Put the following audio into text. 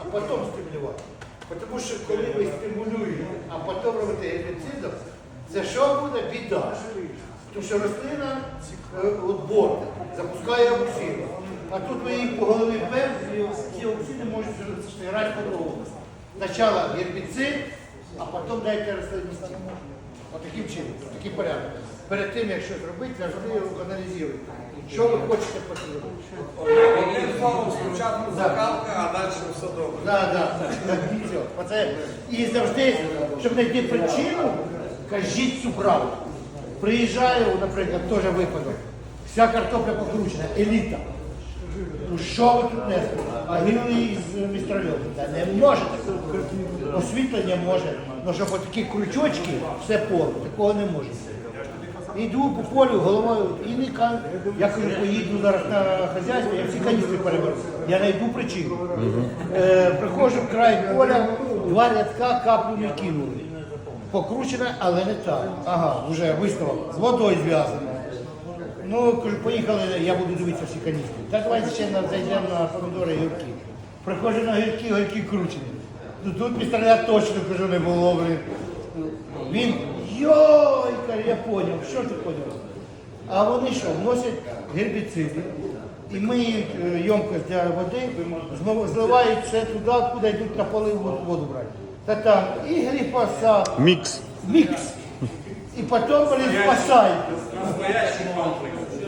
а потім стимулювати. Тому що коли ви стимулюєте, а потім робите гербіцидом, це що буде? Біда. Тому що рослина е, борта, запускає оксиди. А тут ви їх по голові вверх, і ці оксиди можуть грати по-другому. Спочатку гербіцид, а потім дайте рослинні стимул. Отаким чином, такий порядок. Перед тим, як щось робити, завжди його аналізуйте. Що ви хочете словом, спочатку закалка, а далі все добре. Да. Так, і завжди, щоб знайти причину, кажіть цю правду. Приїжджаю, наприклад, теж випадок. Вся картопля покручена, еліта. Ну що ви тут несете? А гілі з містрольоту. Не можете. Освітлення може. Ну щоб такі крючочки, все поле, такого не може. Йду по полю головою і не кажу, я кажу, поїду зараз на хазяйство, я всі каністри переберу. Я знайду причину. Е, приходжу в край поля, два рядка каплю не кинули. Покручена, але не так. Ага, вже висновок. З водою зв'язано. Ну, кажу, поїхали, я буду дивитися всі каністри. Та давайте ще на- зайдемо на помідори і гірки. Приходжу на гірки, гірки кручені. Ну тут пістолет точно кажу, не було, блин. Він йой, я поняв, що ти поняв? А вони що, вносять гербіциди і миють е, ємкость для води, зливають все туди, куди йдуть на полив воду, воду брати. Та там і гліфоса. Мікс. мікс. І потім вони спасають. Настоящий комплекс.